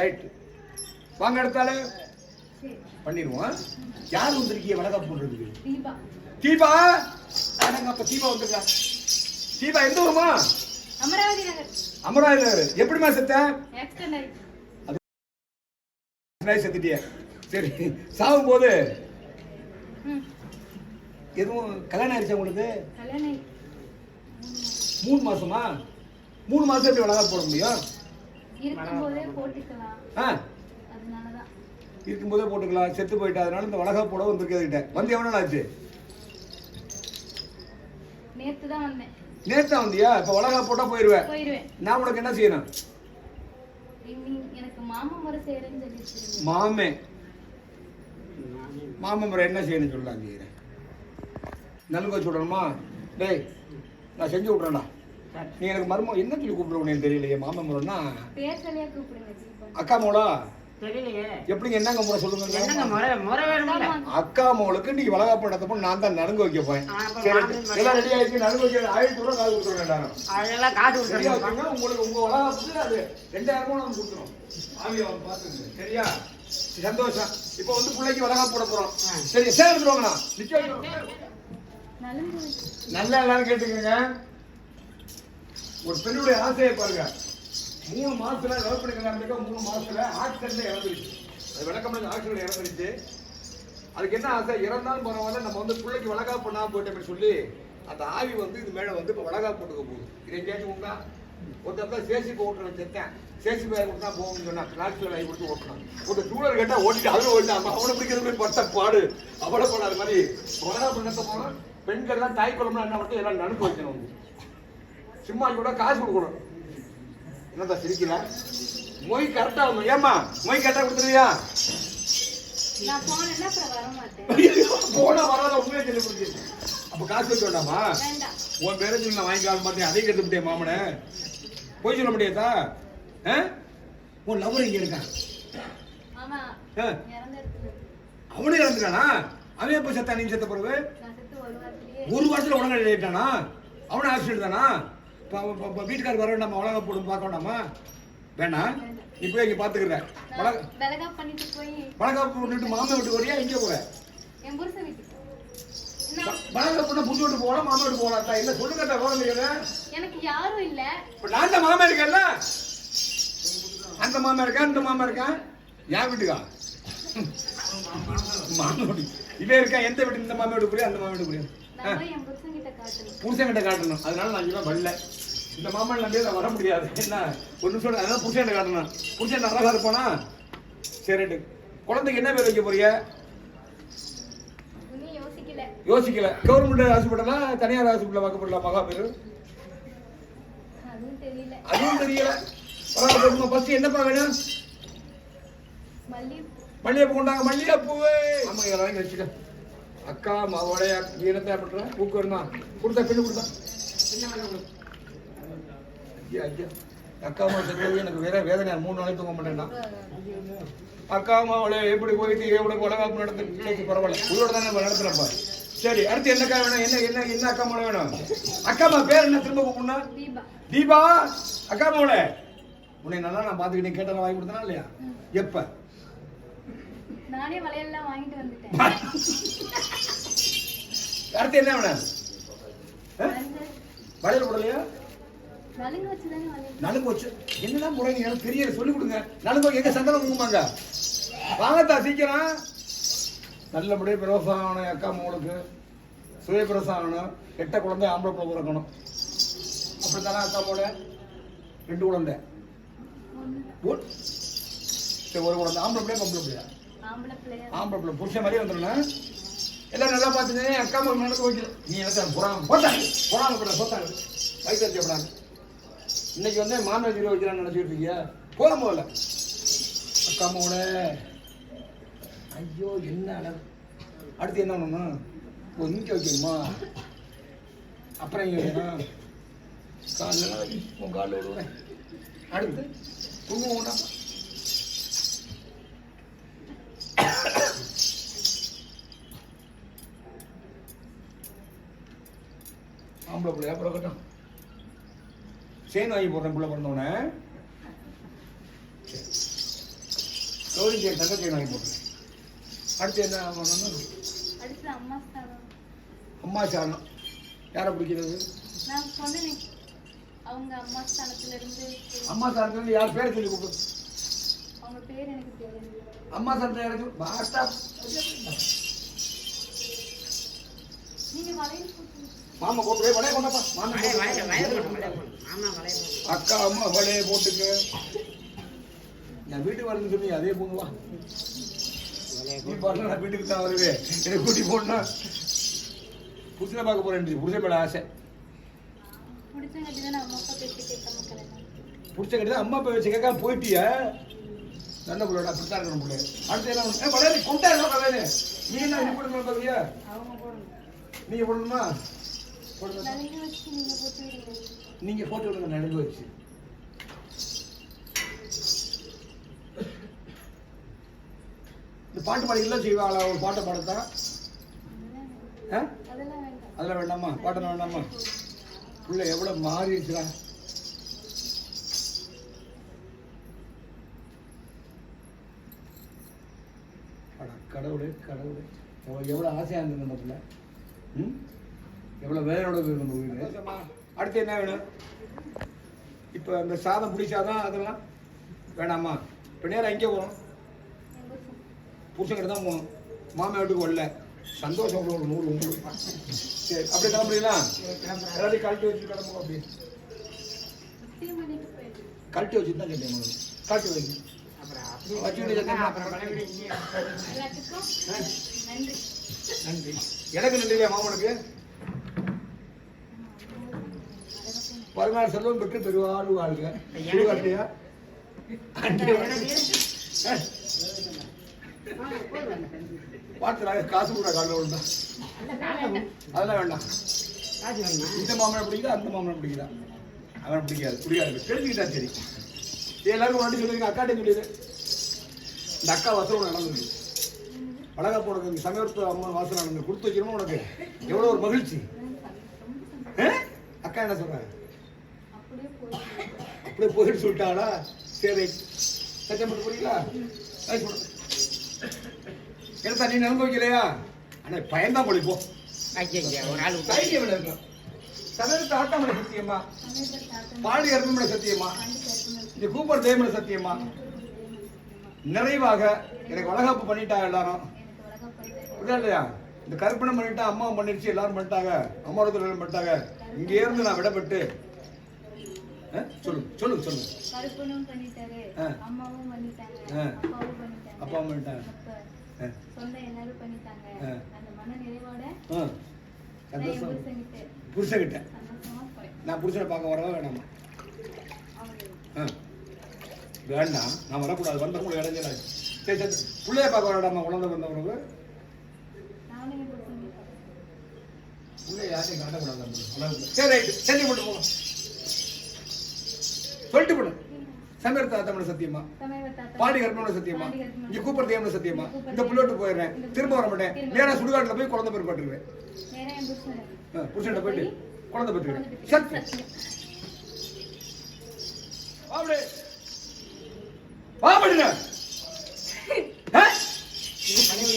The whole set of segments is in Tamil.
ரைட் வாங்க எடுத்தாலே பண்ணிடுவோம். யார் வந்திருக்கீங்க? வளகாப்பு போடுறதுக்கு தீபா. அடங்க அப்ப தீபா வந்துருக்கா. தீபா எந்த ஊருமா? அமராவதி நகர். அமராவதி நகர். எப்படிமா செத்த? ஆக்சிடென்ட் ஆயிடுச்சு. செத்துட்டிய. சரி சாகும் போது எதுவும் கல்யாணம் ஆயிடுச்சா உங்களுக்கு. மூணு மாசமா? மூணு மாசம் எப்படி வளகாப்பு போட முடியும்? இருக்கும்போதே போட்டுக்கலாம். செத்து போயிட்டா. அதனால இந்த வளகாப்பு போட வந்திருக்கு கிட்ட வந்து எவ்வளோ நாள் ஆச்சு? நேத்து தான் வந்தேன். நேத்தா வந்தியா? இப்போ வளகாப்பு போட்டா போயிடுவேன் நான் உனக்கு என்ன செய்யணும்? மாமா. மாமன் முறை என்ன செய்யணும் சொல்லலாம் செய்கிறேன் நலுங்க விடணுமா? டேய் நான் செஞ்சு விட்றேன்டா நீ எனக்கு மரும என்ன சொல்லி கூப்பிடுவோம் தெரியலையே? மாமன் முறைன்னா அக்கா மோளா தெரியலையே. எப்படிங்க என்னங்க முறை என்னங்க சொல்லுங்க முறை? முறை வேணும்ல. அக்கா மோளுக்கு நீ வளகாப்பு நடத்தப்போ நான் தான் நலுங்கு வைக்க போறேன். எல்லாம் ரெடி ஆயிடுச்சு நலுங்கு வைக்க ஆயிரத்தி ரூபா காசு கொடுத்துருவேன் காசு உங்களுக்கு உங்க வளகாப்புக்கு அது ரெண்டாயிரம் ரூபாய் நம்ம கொடுத்துரும் ஆவியா வந்து பாத்துங்க சரியா? சந்தோஷம். இப்போ வந்து பிள்ளைக்கு வளகாப்பு போட போறோம். சரி சேர் எடுத்துருவாங்கண்ணா நிச்சயம் நலுங்கு வச்சு. நல்லா எல்லாரும் கேட்டுக்கங்க. ஒரு பெண்ணுடைய ஆசையை பாருங்க. மூணு மாசத்துல லவ் பண்ணி கல்யாணம் மூணு மாசத்துல ஆக்சிடென்ட்ல இறந்துருச்சு. அது விளக்கம் ஆக்சிடென்ட் இறந்துருச்சு. அதுக்கு என்ன ஆசை? இறந்தாலும் பரவாயில்ல நம்ம வந்து பிள்ளைக்கு வழக்கா பண்ணாம போயிட்டோம்னு சொல்லி அந்த ஆவி வந்து இது மேல வந்து இப்ப வழக்கா போட்டுக்க போகுது. இதை கேட்டுக்கோங்க உண்டா? ஒருத்தர் தான் சேசி ஓட்டுறேன் செத்தேன். சேசி பேர் கொடுத்தா போகும்னு சொன்னா கிளாஸ்ல வாங்கி கொடுத்து ஓட்டணும். ஒரு டூலர் கேட்டா ஓட்டிட்டு அதுல ஓடிட்டான் அவனை பிடிக்கிறது மாதிரி பட்ட பாடு. அவளை போடாத மாதிரி. வழக்கா பண்ணத்த போனா பெண்கள்லாம் தாய் குழம்புலாம் என்ன மட்டும் எல்லாம் நடுப்பு வைக்கணும் சும்மா கூட காசு கொடுக்கணும். என்னடா சிரிக்கல மொய் கரெக்டா ஏமா மொய் கரெக்டா கொடுத்துருவியா? போனா வராத உண்மையை சொல்லி கொடுத்து அப்ப காசு வச்சு வேண்டாமா? உன் பேரை சொல்லி நான் வாங்கிக்காத மாட்டேன். அதையும் கெடுத்து முடியாது மாமனே. போய் சொல்ல முடியாதா? உன் லவர் இங்க இருக்கான். ஆமா ஆ, இறந்த இடத்துல இருக்கு. அவனே இறந்துட்டானா? அவன் எப்ப செத்தா நீ செத்த பிறகு? ஒரு வருஷத்துல உடனே ஆயிட்டானா? அவனே ஆக்சிடென்ட் தானா? இப்ப அவன் இப்ப- இப்ப வீட்டுக்கார் வர வேண்டாமா உலக போடும் பார்க்க வேண்டாமா வேணாம் இப்போ இங்க பாத்துக்கிறேன். நான் விலகா பண்ணிட்டு போய் வளகாப்பு விட்டுட்டு மாமா வீட்டுக்கு வரியா? இங்க புருஷன் வீட்டுக்கு. என்ன வளகாப்புனா புது வீட்டு போகலாம் மாமா வீட்டு போகலாம் இல்ல சொல்லுங்க போக தெரியாது எனக்கு யாரும் இல்ல. நான் தான் மாமா இருக்கேன்ல? அந்த மாமா இருக்கா இந்த மாமா இருக்கா? என் வீட்டுக்கா? மாமா இவன் இருக்கா எந்த வீட்டு இந்த மாமா வீடு புரியும் அந்த மாமா வீடு புரியும் நான் போய் என் புருஷன் கிட்ட காட்டணும். அதனால நான் இவன் வரல. இந்த மாமா நம்பி நான் வர முடியாது. என்ன? ஒரு நிமிஷம் அதனால புருஷன் கிட்ட காட்டணும். புருஷன் நல்லா இருப்பானா? சரிட்டு குழந்தைக்கு என்ன பேர் வைக்க போறீங்க? யோசிக்கல. கவர்மெண்ட் ஹாஸ்பிட்டலா தனியார் ஹாஸ்பிட்டல் வாக்கப்படலாம். மகா பேரு. அதுவும் தெரியல. பரவாயில்ல ஃபர்ஸ்ட் என்னப்பா வேணும்? மல்லி மல்லிகைப்பூ கொண்டாங்க. மல்லிகைப்பூவே ஆமா வாங்கி வச்சுக்க. அக்கா மாவோடைய வீரத்தை பண்ற பூக்கு வருமா? கொடுத்தா பின்னு கொடுத்தா. ஐயா ஐயா. அக்கா அம்மா செஞ்சது எனக்கு வேற வேதனை மூணு நாளைக்கு தூங்க மாட்டேன்டா அக்கா அம்மாவோட எப்படி போயிட்டு எவ்வளவு வளகாப்பு நடந்து சரி பரவாயில்ல. உங்களோட தானே நடத்துறப்பா சரி அடுத்து என்னக்கா வேணும்? என்ன என்ன என்ன அக்கா அம்மா வேணும்? அக்கா அம்மா பேர் என்ன? திரும்ப கூப்பிடா தீபா. அக்கா அம்மாவோட உன்னை நல்லா நான் பார்த்துக்கிட்டேன். கேட்டெல்லாம் வாங்கி கொடுத்தனா இல்லையா? எப்ப? நானே வளையல்லாம் வாங்கிட்டு வந்துட்டேன். அடுத்து என்ன? வந்து வளையல். போடலையா? நலுங்கு வளையல். நலுங்கு வச்சு. என்னதான் முறைங்க எனக்கு தெரியல சொல்லி கொடுங்க. நலுங்கு எங்க சந்தனம் குங்குமாங்க வாங்கத்தா சீக்கிரம். நல்லபடியாக பிரவசம் ஆகணும் அக்கா மகளுக்கு. சுயபிரசம் ஆகணும். எட்ட குழந்தை ஆம்பளை பிள்ளை பிறக்கணும் அப்படித்தானே அக்கா மோட ரெண்டு குழந்தை. சரி ஒரு குழந்தை. ஆம்பளை பிள்ளையா பொம்பளை பிள்ளையா? ஆம்பளை ஆம்பளை பிள்ளை புருஷன் மாதிரியே வந்துடணும் எல்லாம் நல்லா பார்த்துங்க அக்கா மகள் நடக்க வைக்கல நீ எனக்கு புறாங்க போட்டாங்க புறாங்க கூட போட்டாங்க வயிற்று வச்சப்படாங்க இன்னைக்கு வந்து மாமன் வீடு வைக்கிறான்னு நினச்சிக்கிட்டு இருக்கியா? போக போகல அக்கா மகள ஐயோ என்ன அழகு. அடுத்து என்ன பண்ணணும் ஓ இங்கே வைக்கணுமா? அப்புறம் இங்கே வைக்கணும்? காலில் உன் காலில் விடுவேன் அடுத்து தூங்க வேண்டாம் ஆம்பளை பிள்ளையா பிறக்கட்டும். செயின் வாங்கி போடுறேன் பிள்ளை பிறந்தவனே பதினஞ்சு என் தங்கச்சி வாங்கி போட்டு அடுத்து என்ன பண்ணணும் அம்மா சாணம் யாரை பிடிக்கிறது? அவங்க அம்மா ஸ்தானத்துல இருந்து அம்மா சாணத்துல யார் பேரை சொல்லி கூப்பிடு அவங்க பேர் எனக்கு அம்மா சாணத்தை யாருக்கு பாட்டா நீங்க வளையல் மாமா கூப்பிடு. வளைய கொண்டப்பா. மாமா. அக்கா அம்மா வளைய போட்டுக்க. நான் வீட்டுக்கு வரேன்னு சொல்லி அதே பொண்ணு வா. நீ. பாருங்க நான் வீட்டுக்கு தான் வருவேன். என்னை கூட்டி போனா புருஷனை பார்க்க போறேன் புருஷன் மேல ஆசை. தானே அம்மா அப்பா புடிச்ச கட்டி அம்மா அப்பா வச்சு கேட்காம போயிட்டிய? நல்ல பிள்ளைடா அப்படித்தான் இருக்கணும் பிள்ளை. அடுத்து என்ன வளையல் கொண்டா என்ன வளையல் நீ என்ன அவங்க போடணும். நீங்க போடணுமா? போடுங்க நீங்க போட்டு விடுங்க நீங்க வச்சு. இந்த பாட்டு பாடிக்கலாம் செய்வாங்களா ஒரு பாட்டை பாடத்தான் ஆ? அதெல்லாம் வேண்டாமா? பாட்டெல்லாம் வேண்டாமா? புள்ள எவ்வளவு மாறிடுச்சுடா அட கடவுளே கடவுளே. எவ்வளவு ஆசையா இருந்தது நம்ம பிள்ளை. ம்? எவ்வளவு வேலையோட இருக்கு நம்ம உயிர்? அடுத்து என்ன வேணும்? இப்போ அந்த சாதம் பிடி சாதம் அதெல்லாம் வேணாமா? இப்போ நேரம் எங்கே போகணும். புருஷங்கிட்ட தான் போகணும். மாமா வீட்டுக்கு வரல. சந்தோஷம் ஒரு நூறு உங்களுக்கு சரி அப்படியே கிளம்புறீங்களா? எல்லாத்தையும் கழட்டி வச்சு பண்ணிட்டு போயிடு கழட்டி வச்சுட்டு தான் கேட்டேன். கழட்டி அப்படி வச்சு நன்றி. எனக்கு நன்றியா மாமனுக்கு? பதினாறு செல்வம் பெற்று பெருவாழ்வு வாழ்க. திருவாட்டியா? பார்த்து காசு கூட காலைல விழுந்தா அதெல்லாம் வேண்டாம்? இந்த மாமனை பிடிக்குதா அந்த மாமனை பிடிக்குதா? அவன் பிடிக்காது பிடிக்காது தெரிஞ்சுக்கிட்டா சரி. எல்லாரும் முன்னாடி சொல்லுங்க அக்காட்டே சொல்லிடு. இந்த அக்கா வசரம் நடந்தது. அழகா போனது சமயத்து அம்மா வாசல் நடந்து கொடுத்து வைக்கணும் உனக்கு. எவ்வளோ ஒரு மகிழ்ச்சி? அக்கா என்ன சொல்றாங்க? அப்படியே போயிடு அப்படியே போயிட்டு சொல்லிட்டாங்களா சரி. சத்தியம் பண்ண போறீங்களா. எடுத்தா நீ நம்ப வைக்கலையா? ஒரு ஆள். தைரியம் இருக்கும் ஆட்டாமலை சத்தியமா பாடி அருமலை சத்தியமா? பாண்டி கருப்பணன் இந்த கூப்பர் தேவமலை சத்தியமா? நிறைவாக எனக்கு வளகாப்பு பண்ணிட்டாங்க எல்லாரும். புரியுதா இல்லையா? இந்த கற்பனை பண்ணிட்டா அம்மா பண்ணிடுச்சு எல்லாரும் பண்ணிட்டாங்க. அம்மாவோட தொழில் பண்ணிட்டாங்க. இங்கே இருந்து நான் விடப்பட்டு? சொல்லுங்க சொல்லுங்க சொல்லுங்க. கருப்பனும் பண்ணிட்டாரு. அம்மாவும் பண்ணிட்டாங்க. அப்பாவும் பண்ணிட்டாங்க அப்பாவும் பண்ணிட்டாங்க. சொந்த எல்லாரும் பண்ணிட்டாங்க. ஆ. அந்த மன நிறைவோட ஆ. நான் என் சந்தோஷம். போறேன். நான் புருஷனை பார்க்க வரவா வேணாமா? வேண்டாம் நான் வரக்கூடாது வந்த கூட இடைஞ்சலாச்சு சரி சரி பிள்ளைய பார்க்க குழந்தை வந்தவனுக்கு நானும் என் புருஷன்கிட்ட பிள்ளைய யாரையும் காட்டக்கூடாது. சரி ரைட்டு. சரி மட்டும் போங்க சமீர் தாத்தமன சத்தியமா? பாடி கற்பனோட சத்தியமா. இங்க கூப்பர் தேவன சத்தியமா? இந்த புள்ளோட்டு. போயிடுறேன். திரும்ப வர மாட்டேன். நேரா சுடுகாட்டுல போய் குழந்தை பேர் பட்டுருவேன் புருஷன்ட்ட போயிட்டு குழந்தை பெற்றுக்கிறேன் சத்து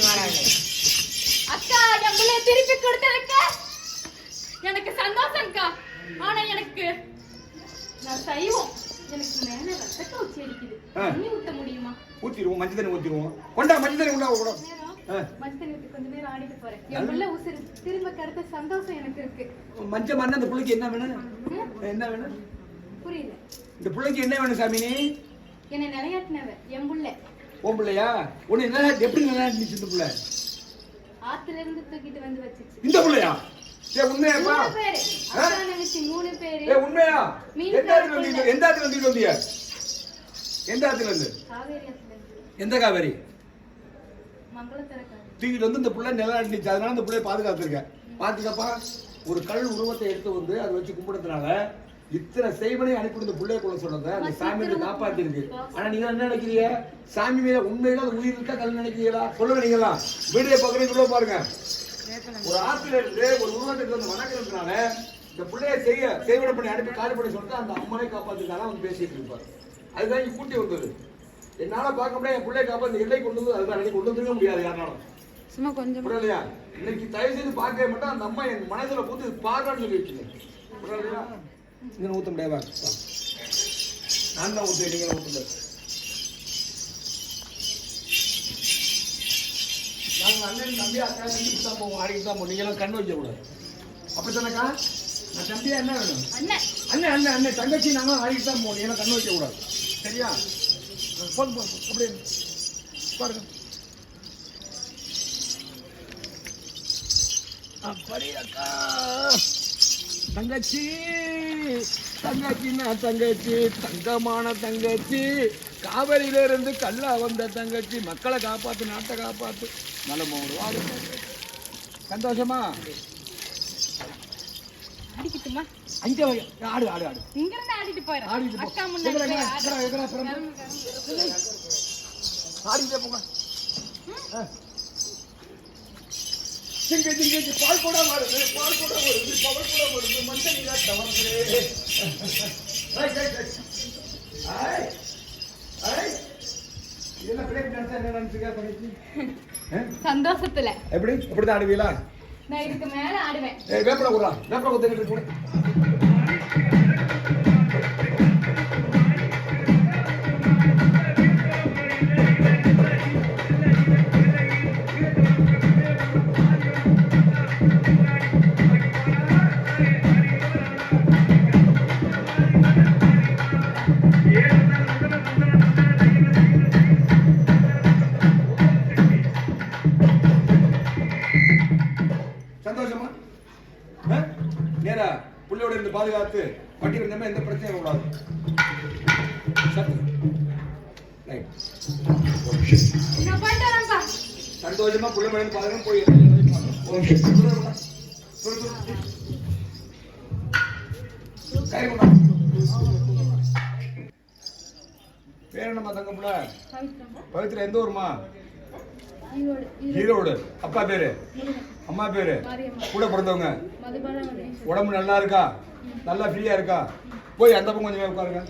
வாழாது. அக்கா என் பிள்ளைய திருப்பி கொடுத்ததுக்கு எனக்கு சந்தோஷம்க்கா. ஆனா எனக்கு நான் சைவம். எனக்கு மேல ரத்த கவுச்சி அடிக்குது. தண்ணி ஊத்த முடியுமா? ஊத்திடுவோம் மஞ்சள் தண்ணி ஊத்திடுவோம். கொண்டா மஞ்சள் தண்ணி கொண்டா கூட. மஞ்சள் தண்ணி ஊத்தி கொஞ்ச நேரம் ஆடிட்டு போறேன். என் பிள்ளை உசுறு திரும்ப கருத்த சந்தோஷம் எனக்கு இருக்கு. மஞ்சள் மண்ண அந்த பிள்ளைக்கு என்ன வேணும்? என்ன வேணும்? புரியல. இந்த பிள்ளைக்கு என்ன வேணும் சாமி நீ? என்னை நிலையாட்டினவ என் புள்ள. உன் பிள்ளையா? உன்னை என்ன எப்படி இருந்துச்சு இந்த பிள்ளை? ஆத்துல இருந்து தூக்கிட்டு வந்து வச்சுச்சு. இந்த பிள்ளையா? ஏ உண்மையாப்பா மூணு பேரு. ஏ உண்மையா? எந்த ஆத்துல வந்து பிள்ளை. எந்த ஆத்துல வந்து வந்தியா எந்த ஆத்துல இருந்து? எந்த காவேரி? தூக்கிட்டு வந்து இந்த பிள்ளை நிலம் அடிச்சு அதனால இந்த பிள்ளைய பாதுகாத்துருக்கேன். பாத்துக்கப்பா ஒரு கல் உருவத்தை எடுத்து வந்து அதை வச்சு கும்பிடுறதுனால இத்தனை செய்வனை அனுப்பி இந்த பிள்ளைய கொள்ள சொன்னதை அந்த சாமி வந்து காப்பாத்திருக்கு. ஆனா நீங்க என்ன நினைக்கிறீங்க? சாமி மேல உண்மையில அது உயிர் இருக்கா கல் நினைக்கிறீங்களா? சொல்லுங்க நீங்களா வீடியோ உள்ள பாருங்க. ஒரு ஆத்துல இருந்து ஒரு உருவத்துக்கு வந்து வணக்கிறதுனால இந்த பிள்ளைய செய்ய செய்வனை பண்ணி அனுப்பி காலி பண்ணி சொன்னா அந்த அம்மனை காப்பாத்துக்கான வந்து பேசிட்டு இருப்பாரு. அதுதான் இங்க கூட்டி வந்தது. என்னால பார்க்க முடியாது. என் பிள்ளைய காப்பா இந்த எல்லை கொண்டு வந்து அதுதான் எனக்கு கொண்டு வந்துருக்க முடியாது யாருனாலும். சும்மா கொஞ்சம். புரியலையா இன்னைக்கு தயவு செய்து பார்க்கவே மாட்டோம் அந்த அம்மா என் மனசுல பூத்து பார்க்கணும்னு சொல்லி வச்சுங்க புரியலையா இங்க ஊத்த முடியாதா? நான் தான் ஊத்து நீங்க ஊத்துல நாங்க அண்ணன் தம்பி அக்கா வீட்டுக்கு தான் போவோம் ஆடிக்கு தான் போவோம் நீங்க எல்லாம் கண்ணு வைக்க கூடாது அப்படித்தானக்கா நான் தம்பியா என்ன வேணும் அண்ணன் அண்ணன் அண்ணன் அண்ணன் தங்கச்சி நாங்க ஆடிக்கு தான் போவோம் ஏன்னா கண் வைக்க கூடாது சரியா போதும் போதும் அப்படியே பாருங்க அப்படியாக்கா தங்கச்சி தங்கச்சின்னா தங்கச்சி தங்கமான தங்கச்சி காவிரியில இருந்து கல்லா வந்த தங்கச்சி மக்களை காப்பாத்து நாட்டை காப்பாத்து. நலம ஒரு வாடு சந்தோஷமா? அடிக்கட்டுமா? அங்க. ஆடு ஆடு ஆடு. இங்க இருந்து ஆடிட்டு போயிடும் ஆடிட்டு போ. அக்கா முன்னாடி போங்க. திங்க திங்க, பால் கூட வருது பால் கூட வருது பவர் கூட வருது மஞ்சள் நீரா. இதெல்லாம் பிரேக் டான்ஸ் என்ன நினைச்சுக்க பண்ணிச்சு சந்தோஷத்துல. எப்படி? இப்படிதான் ஆடுவீங்களா? நான் இதுக்கு மேல ஆடுவேன். ஏய் வேப்பல குடுறா வேப்பல குத்துக்கிட்டு பாதுகாத்து வண்டி இருந்தமே எந்த பிரச்சனையும் கூடாது சந்தோஷமா புள்ள மேல பாதுகாப்பு போய் பேர் என்னம்மா தங்க புள்ள? பவித்ரா? எந்த ஊருமா ஈரோடு. அப்பா பேரு? அம்மா பேரு? கூட பிறந்தவங்க? உடம்பு நல்லா இருக்கா? நல்லா ஃப்ரீயா இருக்கா? போய் அந்த பக்கம் கொஞ்சம் உட்காருங்க.